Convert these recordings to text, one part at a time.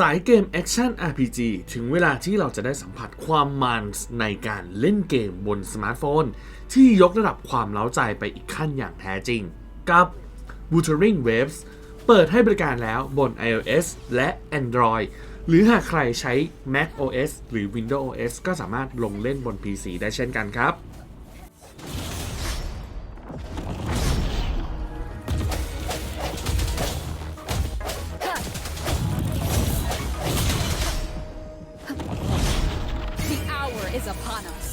สายเกมแอคชั่น RPG ถึงเวลาที่เราจะได้สัมผัสความมันในการเล่นเกมบนสมาร์ทโฟน ที่ยกระดับความเล้าใจไปอีกขั้นอย่างแท้จริง กับ Wuthering Waves เปิดให้บริการแล้วบน iOS และ Android หรือหากใครใช้ Mac OS หรือ Windows OS ก็สามารถลงเล่นบน PC ได้เช่นกันครับ is upon us.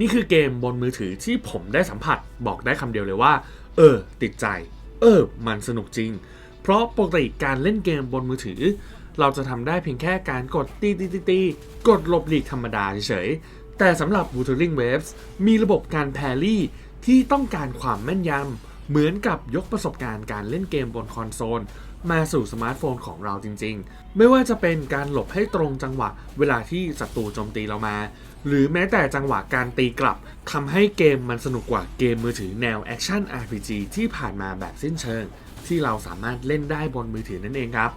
นี่คือเกมบนมือถือที่ผมได้สัมผัสบอกได้คำเดียวเลยว่า เออ ติดใจ เออ มันสนุกจริง เพราะปกติการเล่นเกมบนมือถือ เราจะทำได้เพียงแค่การกดตีตีตีตีกดหลบหลีกธรรมดาเฉยๆ แต่สำหรับ Wuthering Waves มีระบบการแพรรี่ที่ต้องการความแม่นยำ เหมือนกับยกประสบการณ์การเล่นเกมบนคอนโซล มาสู่สมาร์ทโฟนของเราจริงๆ ไม่ว่าจะเป็นการหลบให้ตรงจังหวะเวลาที่ศัตรูโจมตีเรามา หรือแม้แต่จังหวะการตีกลับทำให้เกมมันสนุกกว่าเกมมือถือแนวแอคชั่น RPG ที่ผ่านมาแบบสิ้นเชิง ที่เราสามารถเล่นได้บนมือถือนั่นเองครับ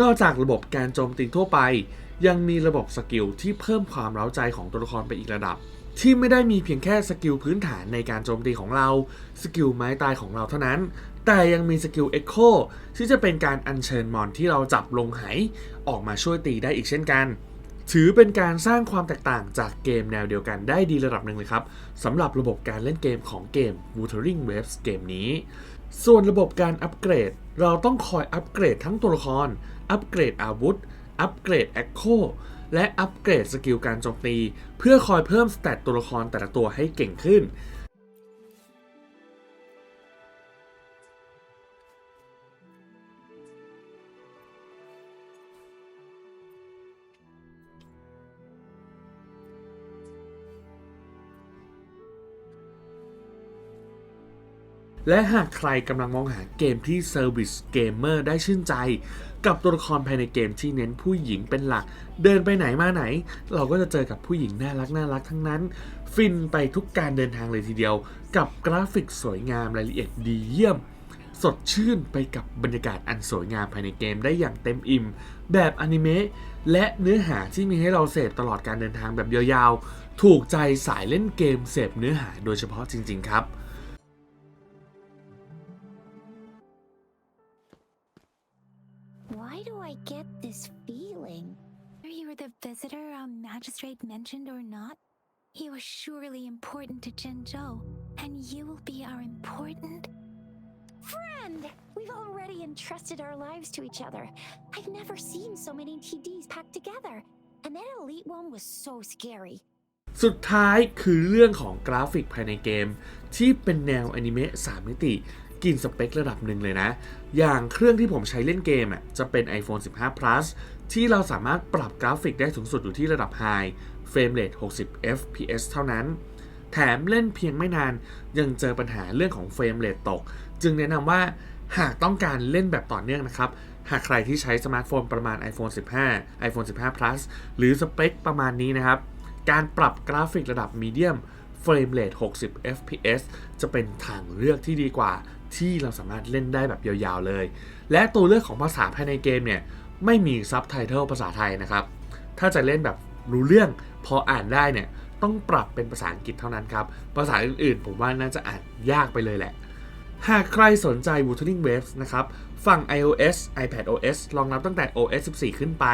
นอกจากระบบการโจมตีทั่วไป ยังมีระบบสกิลที่เพิ่มความเร้าใจของตัวละครไปอีกระดับ ที่ไม่ได้มีเพียงแค่สกิลพื้นฐานในการโจมตีของเรา สกิลไม้ตายของเราเท่านั้น แต่ยังมีสกิลเอ็กโคที่จะเป็นการอัญเชิญมอนที่เราจับลงไหออกมาช่วยตีได้อีกเช่นกัน ถือเป็นการสร้างความแตกต่างจากเกมแนวเดียวกันได้ดีระดับหนึ่งเลยครับสำหรับระบบการเล่นเกมของเกม Wuthering Waves เกมนี้ ส่วนระบบการอัปเกรด เราต้องคอยอัปเกรดทั้งตัวละคร อัปเกรดอาวุธ อัปเกรดแอคโคและอัปเกรดสกิลการโจมตี เพื่อคอยเพิ่มสเตตตัวละครแต่ละตัวให้เก่งขึ้น และหากใครกำลังมองหาเกมที่เซอร์วิสเกมเมอร์ได้ชื่นใจ กับตัวละครภายในเกมที่เน้นผู้หญิงเป็นหลัก เดินไปไหนมาไหน เราก็จะเจอกับผู้หญิงน่ารักน่ารักทั้งนั้น ฟินไปทุกการเดินทางเลยทีเดียว กับกราฟิกสวยงามรายละเอียดดีเยี่ยม สดชื่นไปกับบรรยากาศอันสวยงามภายในเกมได้อย่างเต็มอิ่ม แบบอนิเมะและเนื้อหาที่มีให้เราเสพตลอดการเดินทางแบบยาวๆ ถูกใจสายเล่นเกมเสพเนื้อหาโดยเฉพาะจริง ๆ ครับ Why do I get this feeling? Whether you were the visitor our magistrate mentioned or not, you are surely important to Zhenzhou, and you will be our important. Friend! We've already entrusted our lives to each other. I've never seen so many TDs packed together. And that elite one was so scary. สุดท้ายคือเรื่องของกราฟิกภายในเกม ที่เป็นแนวอนิเมะ3มิติ กินสเปคระดับหนึ่งเลยนะ อย่างเครื่องที่ผมใช้เล่นเกมอะจะเป็น iPhone 15 Plus ที่เราสามารถปรับกราฟิกได้สูงสุดอยู่ที่ระดับ High เฟรมเรท60 fps เท่านั้น แถมเล่นเพียงไม่นานยังเจอปัญหาเรื่องของเฟรมเรทตก จึงแนะนำว่าหากต้องการเล่นแบบต่อเนื่องนะครับ หากใครที่ใช้สมาร์ทโฟนประมาณ iPhone 15 iPhone 15 Plus หรือสเปคประมาณนี้นะครับ การปรับกราฟิกระดับมีเดียมเฟรมเรท60 fps จะเป็นทางเลือกที่ดีกว่า ที่เราสามารถเล่นได้แบบยาวๆเลย และตัวเลือกของภาษาภายในเกมเนี่ยไม่มีซับไตเติลภาษาไทยนะครับ ถ้าจะเล่นแบบรู้เรื่องพออ่านได้เนี่ยต้องปรับเป็นภาษาอังกฤษเท่านั้นครับ ภาษาอื่นๆ ผมว่าน่าจะอ่านยากไปเลยแหละ หากใครสนใจ Wuthering Waves นะครับ ฝั่ง iOS iPad OS รองรับตั้งแต่ OS 14 ขึ้นไป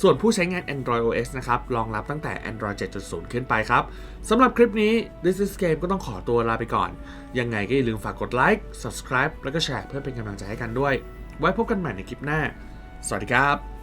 ส่วนผู้ใช้งาน Android OS นะครับ รองรับตั้งแต่ Android 7.0 ขึ้นไปครับ สำหรับคลิปนี้ This is Game ก็ต้องขอตัวลาไปก่อน ยังไงก็อย่าลืมฝากกดไลค์ Subscribe แล้วก็แชร์เพื่อเป็นกำลังใจให้กันด้วย ไว้พบกันใหม่ในคลิปหน้า สวัสดีครับ